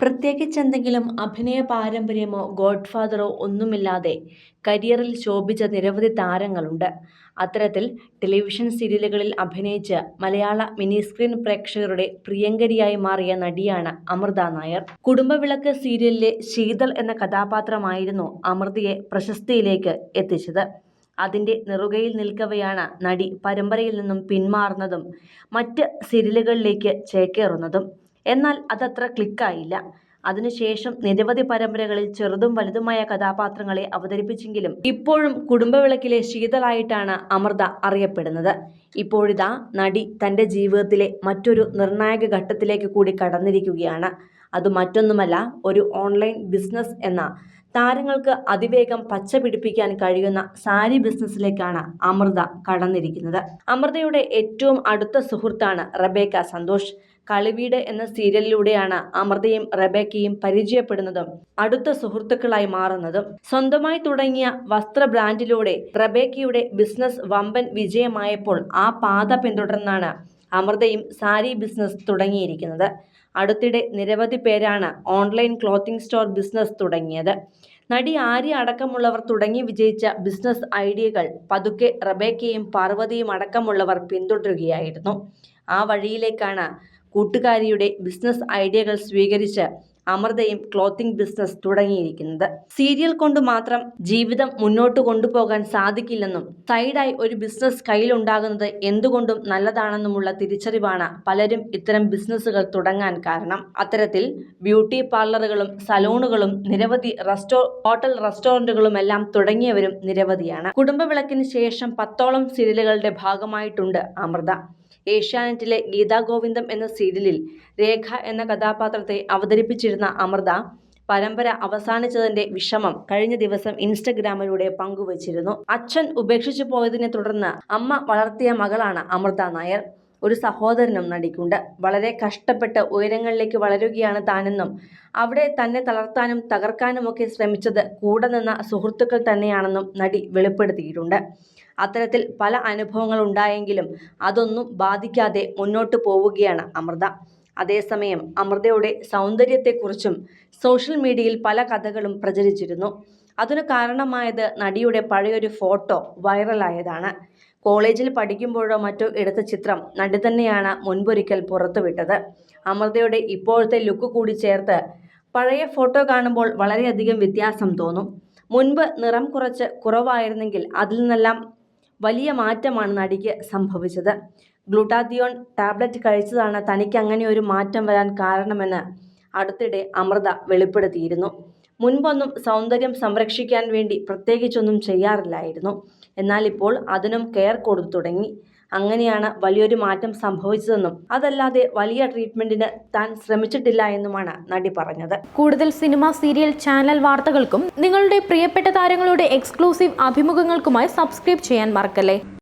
പ്രത്യേകിച്ചെന്തെങ്കിലും അഭിനയ പാരമ്പര്യമോ ഗോഡ്ഫാദറോ ഒന്നുമില്ലാതെ കരിയറിൽ ശോഭിച്ച നിരവധി താരങ്ങളുണ്ട്. അത്തരത്തിൽ ടെലിവിഷൻ സീരിയലുകളിൽ അഭിനയിച്ച് മലയാള മിനിസ്ക്രീൻ പ്രേക്ഷകരുടെ പ്രിയങ്കരിയായി മാറിയ നടിയാണ് അമൃത നായർ. കുടുംബവിളക്ക് സീരിയലിലെ ശീതൾ എന്ന കഥാപാത്രമായിരുന്നു അമൃതയെ പ്രശസ്തിയിലേക്ക് എത്തിച്ചത്. അതിന്റെ നെറുകയിൽ നിൽക്കവെയാണ് നടി പരമ്പരയിൽ നിന്നും പിന്മാറുന്നതും മറ്റ് സീരിയലുകളിലേക്ക് ചേക്കേറുന്നതും. എന്നാൽ അതത്ര ക്ലിക്കായില്ല. അതിനുശേഷം നിരവധി പരമ്പരകളിൽ ചെറുതും വലുതുമായ കഥാപാത്രങ്ങളെ അവതരിപ്പിച്ചെങ്കിലും ഇപ്പോഴും കുടുംബവിളക്കിലെ ശീതളായിട്ടാണ് അമൃത അറിയപ്പെടുന്നത്. ഇപ്പോഴിതാ നടി തന്റെ ജീവിതത്തിലെ മറ്റൊരു നിർണായക ഘട്ടത്തിലേക്ക് കൂടി കടന്നിരിക്കുകയാണ്. അത് മറ്റൊന്നുമല്ല ഒരു ഓൺലൈൻ ബിസിനസ് എന്ന താരങ്ങൾക്ക് അതിവേഗം പച്ച പിടിപ്പിക്കാൻ കഴിയുന്ന സാരി ബിസിനസ്സിലേക്കാണ് അമൃത കടന്നിരിക്കുന്നത്. അമൃതയുടെ ഏറ്റവും അടുത്ത സുഹൃത്താണ് റബേക്ക സന്തോഷ്. കളിവീട് എന്ന സീരിയലിലൂടെയാണ് അമൃതയും റബേക്കയും പരിചയപ്പെടുന്നതും അടുത്ത സുഹൃത്തുക്കളായി മാറുന്നതും. സ്വന്തമായി തുടങ്ങിയ വസ്ത്ര ബ്രാൻഡിലൂടെ റബേക്കയുടെ ബിസിനസ് വമ്പൻ വിജയമായപ്പോൾ ആ പാത പിന്തുടർന്നാണ് അമൃതയും സാരി ബിസിനസ് തുടങ്ങിയിരിക്കുന്നത്. അടുത്തിടെ നിരവധി പേരാണ് ഓൺലൈൻ ക്ലോത്തിംഗ് സ്റ്റോർ ബിസിനസ് തുടങ്ങിയത്. നടി ആര്യ അടക്കമുള്ളവർ തുടങ്ങി വിജയിച്ച ബിസിനസ് ഐഡിയകൾ പതുക്കെ റബേക്കയും പാർവതിയും അടക്കമുള്ളവർ പിന്തുടരുകയായിരുന്നു. ആ വഴിയിലേക്കാണ് കൂട്ടുകാരിയുടെ ബിസിനസ് ഐഡിയകൾ സ്വീകരിച്ച് അമൃതയും ക്ലോത്തിംഗ് ബിസിനസ് തുടങ്ങിയിരിക്കുന്നത്. സീരിയൽ കൊണ്ട് മാത്രം ജീവിതം മുന്നോട്ട് കൊണ്ടുപോകാൻ സാധിക്കില്ലെന്നും സൈഡായി ഒരു ബിസിനസ് കയ്യിലുണ്ടാകുന്നത് എന്തുകൊണ്ടും നല്ലതാണെന്നുമുള്ള തിരിച്ചറിവാണ് പലരും ഇത്തരം ബിസിനസ്സുകൾ തുടങ്ങാൻ കാരണം. അത്തരത്തിൽ ബ്യൂട്ടി പാർലറുകളും സലൂണുകളും നിരവധി റെസ്റ്റോ ഹോട്ടൽ റെസ്റ്റോറന്റുകളുമെല്ലാം തുടങ്ങിയവരും നിരവധിയാണ്. കുടുംബവിളക്കിന് ശേഷം പത്തോളം സീരിയലുകളുടെ ഭാഗമായിട്ടുണ്ട് അമൃത. ഏഷ്യാനെറ്റിലെ ഗീതാഗോവിന്ദം എന്ന സീരിയലിൽ രേഖ എന്ന കഥാപാത്രത്തെ അവതരിപ്പിച്ചിരുന്ന അമൃത പരമ്പര അവസാനിച്ചതിന്റെ വിഷമം കഴിഞ്ഞ ദിവസം ഇൻസ്റ്റഗ്രാമിലൂടെ പങ്കുവച്ചിരുന്നു. അച്ഛൻ ഉപേക്ഷിച്ചു പോയതിനെ തുടർന്ന് അമ്മ വളർത്തിയ മകളാണ് അമൃത നായർ. ഒരു സഹോദരനും നടിക്കുണ്ട്. വളരെ കഷ്ടപ്പെട്ട് ഉയരങ്ങളിലേക്ക് വളരുകയാണ് താനെന്നും അവിടെ തന്നെ തളർത്താനും തകർക്കാനുമൊക്കെ ശ്രമിച്ചത് കൂടെ നിന്ന സുഹൃത്തുക്കൾ തന്നെയാണെന്നും നടി വെളിപ്പെടുത്തിയിട്ടുണ്ട്. അത്തരത്തിൽ പല അനുഭവങ്ങൾ ഉണ്ടായെങ്കിലും അതൊന്നും ബാധിക്കാതെ മുന്നോട്ട് പോവുകയാണ് അമൃത. അതേസമയം അമൃതയുടെ സൗന്ദര്യത്തെക്കുറിച്ചും സോഷ്യൽ മീഡിയയിൽ പല കഥകളും പ്രചരിച്ചിരുന്നു. അതിനു കാരണമായത് നടിയുടെ പഴയൊരു ഫോട്ടോ വൈറലായതാണ്. കോളേജിൽ പഠിക്കുമ്പോഴോ മറ്റോ എടുത്ത ചിത്രം നടി തന്നെയാണ് മുൻപൊരിക്കൽ പുറത്തുവിട്ടത്. അമൃതയുടെ ഇപ്പോഴത്തെ ലുക്ക് കൂടി ചേർത്ത് പഴയ ഫോട്ടോ കാണുമ്പോൾ വളരെയധികം വ്യത്യാസം തോന്നും. മുൻപ് നിറം കുറച്ച് കുറവായിരുന്നെങ്കിൽ അതിൽ നിന്നെല്ലാം വലിയ മാറ്റമാണ് നടിക്ക് സംഭവിച്ചത്. ഗ്ലൂട്ടാതിയോൺ ടാബ്ലറ്റ് കഴിച്ചതാണ് തനിക്ക് അങ്ങനെ ഒരു മാറ്റം വരാൻ കാരണമെന്ന് അടുത്തിടെ അമൃത വെളിപ്പെടുത്തിയിരുന്നു. മുൻപൊന്നും സൗന്ദര്യം സംരക്ഷിക്കാൻ വേണ്ടി പ്രത്യേകിച്ചൊന്നും ചെയ്യാറില്ലായിരുന്നു. എന്നാൽ ഇപ്പോൾ അതിനും കെയർ കൊടുത്തു തുടങ്ങി. അങ്ങനെയാണ് വലിയൊരു മാറ്റം സംഭവിച്ചതെന്നും അതല്ലാതെ വലിയ ട്രീറ്റ്മെന്റിന് താൻ ശ്രമിച്ചിട്ടില്ല എന്നുമാണ് നടി പറഞ്ഞത്. കൂടുതൽ സിനിമ, സീരിയൽ, ചാനൽ വാർത്തകൾക്കും നിങ്ങളുടെ പ്രിയപ്പെട്ട താരങ്ങളുടെ എക്സ്ക്ലൂസീവ് അഭിമുഖങ്ങൾക്കുമായി സബ്സ്ക്രൈബ് ചെയ്യാൻ മറക്കല്ലേ